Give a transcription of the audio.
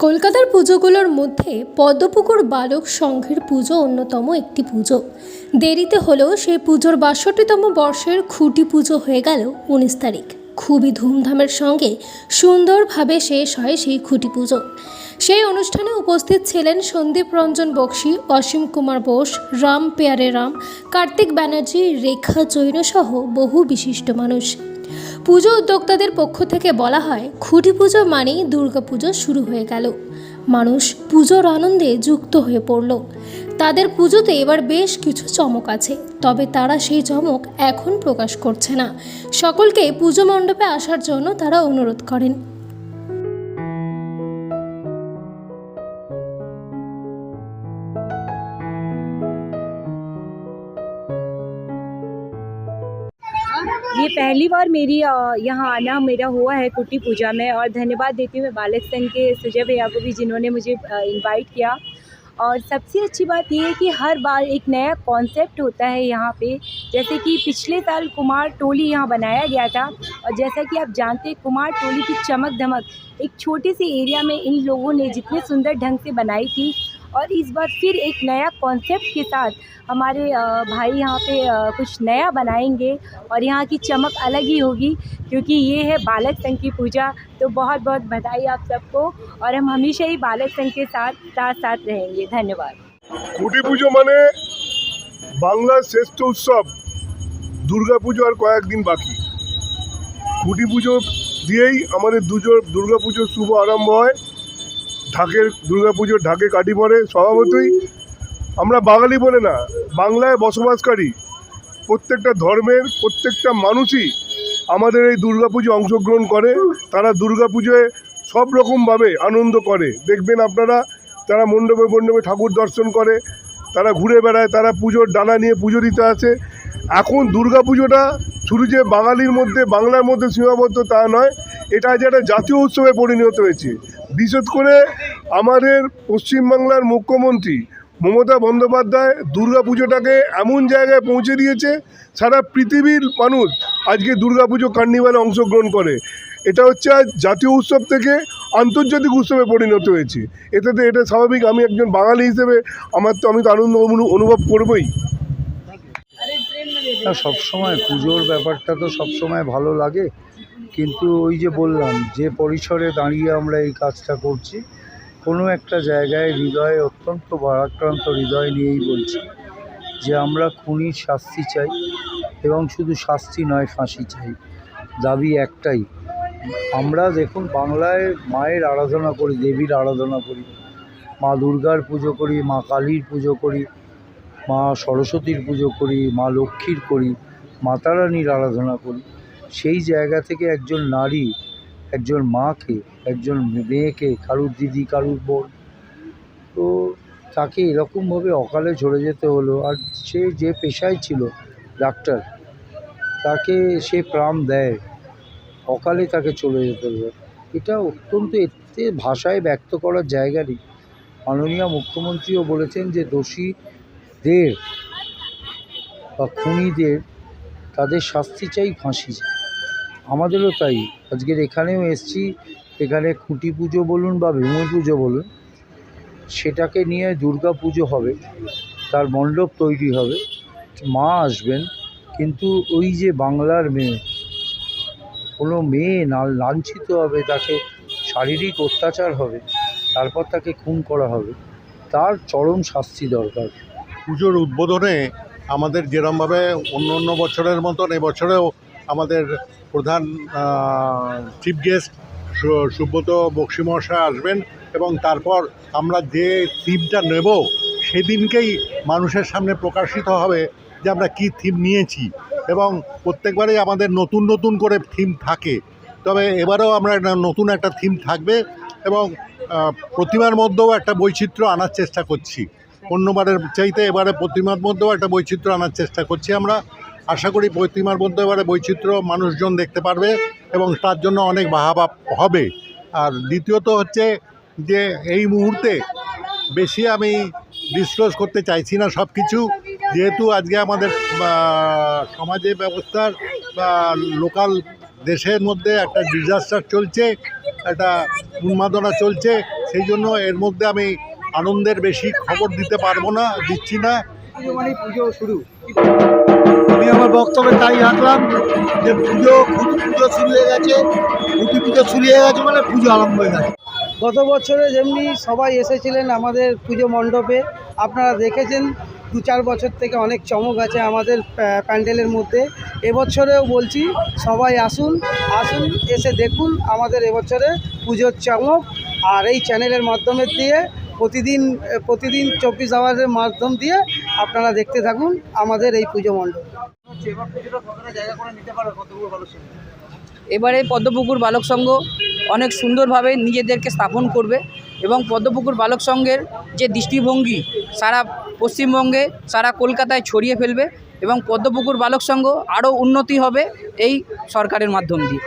কলকাতার পুজোগুলোর মধ্যে পদ্মপুকুর বালক সংঘের পুজো অন্যতম একটি পুজো। দেরিতে হলেও সেই পুজোর বাষট্টিতম বর্ষের খুঁটি পুজো হয়ে গেল উনিশ তারিখ। খুবই ধুমধামের সঙ্গে সুন্দরভাবে শেষ হয় সেই খুঁটি পুজো। সেই অনুষ্ঠানে উপস্থিত ছিলেন সন্দীপ রঞ্জন বক্সি, অসীম কুমার বোস, রাম পেয়ারে রাম, কার্তিক ব্যানার্জি, রেখা জৈন সহ বহু বিশিষ্ট মানুষ। পুজো উদ্যোক্তাদের পক্ষ থেকে বলা হয়, খুঁটি পুজো মানেই পুজো শুরু হয়ে গেল। মানুষ পুজোর আনন্দে যুক্ত হয়ে পড়ল। তাদের পুজোতে এবার বেশ কিছু চমক আছে, তবে তারা সেই চমক এখন প্রকাশ করছে না। সকলকে পুজো মণ্ডপে আসার জন্য তারা অনুরোধ করেন। ये पहली बार मेरी यहाँ आना मेरा हुआ है कुटी पूजा में और धन्यवाद देती हूँ मैं बालक संघ के सुजय भैया को भी जिन्होंने मुझे इनवाइट किया। और सबसे अच्छी बात ये है कि हर बार एक नया कॉन्सेप्ट होता है यहाँ पे। जैसे कि पिछले साल कुमार टोली यहाँ बनाया गया था और जैसा कि आप जानते हैं कुमार टोली की चमक धमक एक छोटे से एरिया में इन लोगों ने जितने सुंदर ढंग से बनाई थी और इस बार फिर एक नया कॉन्सेप्ट के साथ हमारे अ, भाई यहाँ पे अ, कुछ नया बनाएंगे और यहाँ की चमक अलग ही होगी क्योंकि ये है बालक संघ की पूजा तो बहुत बहुत बधाई आप सबको और हम हमेशा ही बालक संघ के साथ साथ साथ रहेंगे धन्यवाद খুঁটি পুজো মানে বাংলার শ্রেষ্ঠ উৎসব দুর্গা পুজো আর কয়েকদিন বাকি খুঁটি পুজো দিয়েই আমাদের দুজো দুর্গা পুজোর শুভ আরম্ভ হয় ঢাকের দুর্গা পুজোর ঢাকে কাটি পড়ে স্বভাবতই আমরা বাঙালি বলে না, বাংলায় বসবাসকারী। প্রত্যেকটা ধর্মের প্রত্যেকটা মানুষই আমাদের এই দুর্গা পুজো অংশগ্রহণ করে, তারা দুর্গা পুজোয় সব রকমভাবে আনন্দ করে। দেখবেন আপনারা, তারা মণ্ডপে মণ্ডপে ঠাকুর দর্শন করে, তারা ঘুরে বেড়ায়, তারা পুজোর ডানা নিয়ে পুজো দিতে আসে। এখন দুর্গা পুজোটা শুধু যে বাঙালির মধ্যে, বাংলার মধ্যে সীমাবদ্ধ তা নয়, এটা যে একটা জাতীয় উৎসবে পরিণত হয়েছে। বিশেষ করে আমাদের পশ্চিমবাংলার মুখ্যমন্ত্রী মমতা বন্দ্যোপাধ্যায় দুর্গা পুজোটাকে এমন জায়গায় পৌঁছে দিয়েছে, সারা পৃথিবীর মানুষ আজকে দুর্গা পুজো কার্নিভালে অংশগ্রহণ করে। এটা হচ্ছে আজ জাতীয় উৎসব থেকে আন্তর্জাতিক উৎসবে পরিণত হয়েছে। এটাতে এটা স্বাভাবিক, আমি একজন বাঙালি হিসেবে আমার তো, আমি তো আনন্দ অনুভব করবই। না সবসময় পুজোর ব্যাপারটা তো সবসময় ভালো লাগে। কিন্তু ওই যে বললাম, যে পরিসরে দাঁড়িয়ে আমরা এই কাজটা করছি, কোনো একটা জায়গায় হৃদয়ে অত্যন্ত ভারাক্রান্ত হৃদয় নিয়েই বলছি যে আমরা খুনির শাস্তি চাই এবং শুধু শাস্তি নয়, ফাঁসি চাই। দাবি একটাই, আমরা দেখুন বাংলায় মায়ের আরাধনা করি, দেবীর আরাধনা করি, মা দুর্গার পুজো করি, মা কালীর পুজো করি মা সরস্বতীর পুজো করি, মা লক্ষ্মীর করি মাতারানীর আরাধনা করি। সেই জায়গা থেকে একজন নারী, একজন মাকে, একজন মেয়েকে, কারুর দিদি, কারুর বোন, তো তাকে এরকমভাবে অকালে ঝরে যেতে হলো। আর সে যে পেশায় ছিল ডাক্তার, তাকে সে প্রাণ দেয়। অকালে তাকে চলে যেতে হলো। এটা অত্যন্ত এতে ভাষায় ব্যক্ত করার জায়গা নেই। মাননীয় মুখ্যমন্ত্রীও বলেছেন যে দোষী দের বা খুনিদের তাদের শাস্তি চাই ফাঁসি চাই। আমাদেরও তাই। আজকের এখানেও এসছি, এখানে খুঁটি পুজো বলুন বা ভীমই পুজো বলুন, সেটাকে নিয়ে দুর্গা পুজো হবে, তার মণ্ডপ তৈরি হবে, মা আসবেন, কিন্তু ওই যে বাংলার মেয়ে, কোনো মেয়ে না, লাঞ্ছিত হবে, তাকে শারীরিক অত্যাচার হবে, তারপর তাকে খুন করা হবে, তার চরম শাস্তি দরকার। পুজোর উদ্বোধনে আমাদের যেরমভাবে অন্য অন্য বছরের মতন এবছরেও আমাদের প্রধান চিফ গেস্ট সুব্রত বক্সি মহাশয় আসবেন এবং তারপর আমরা যে থিমটা নেব সেদিনকেই মানুষের সামনে প্রকাশিত হবে যে আমরা কী থিম নিয়েছি এবং প্রত্যেকবারেই আমাদের নতুন নতুন করে থিম থাকে। তবে এবারেও আমরা নতুন একটা থিম থাকবে এবং প্রতিমার মধ্যেও একটা বৈচিত্র্য আনার চেষ্টা করছি। অন্যবারের চাইতে এবারে প্রতিমার মধ্যেও একটা বৈচিত্র্য আনার চেষ্টা করছি আমরা। আশা করি প্রতিমার মধ্যে এবারে বৈচিত্র্য মানুষজন দেখতে পারবে এবং তার জন্য অনেক বাহাবা হবে। আর দ্বিতীয়ত হচ্ছে যে এই মুহূর্তে বেশি আমি ডিসক্লোজ করতে চাইছি না সব কিছু যেহেতু আজকে আমাদের সমাজে ব্যবস্থার বা লোকাল দেশের মধ্যে একটা ডিজাস্টার চলছে, একটা উন্মাদনা চলছে, সেই জন্য এর মধ্যে আমি আনন্দের বেশি খবর দিতে পারব না, দিচ্ছি না। পুজো শুরু আমি আমার বক্তব্যে তাই রাখলাম যে পুজো খুঁটি পুজো শুরু হয়ে গেছে। খুঁটি পুজো শুরু হয়ে গেছে মানে পুজো আরম্ভ হয়ে গেছে। গত বছরে যেমনি সবাই এসেছিলেন আমাদের পুজো মণ্ডপে, আপনারা দেখেছেন দু চার বছর থেকে অনেক চমক আছে আমাদের প্যান্ডেলের মধ্যে। এবছরেও বলছি, সবাই আসুন আসুন, এসে দেখুন আমাদের এবছরে পুজোর চমক। আর এই চ্যানেলের মাধ্যমে দিয়ে প্রতিদিন প্রতিদিন চব্বিশ আওয়ারের মাধ্যম দিয়ে আপনারা দেখতে থাকুন আমাদের এই পুজো মণ্ডপ। এবারে পদ্মপুকুর বালক সংঘ অনেক সুন্দরভাবে নিজেদেরকে স্থাপন করবে এবং পদ্মপুকুর বালক সংঘের যে দৃষ্টিভঙ্গি সারা পশ্চিমবঙ্গে, সারা কলকাতায় ছড়িয়ে ফেলবে এবং পদ্মপুকুর বালক সংঘ আরও উন্নতি হবে এই সরকারের মাধ্যম দিয়ে।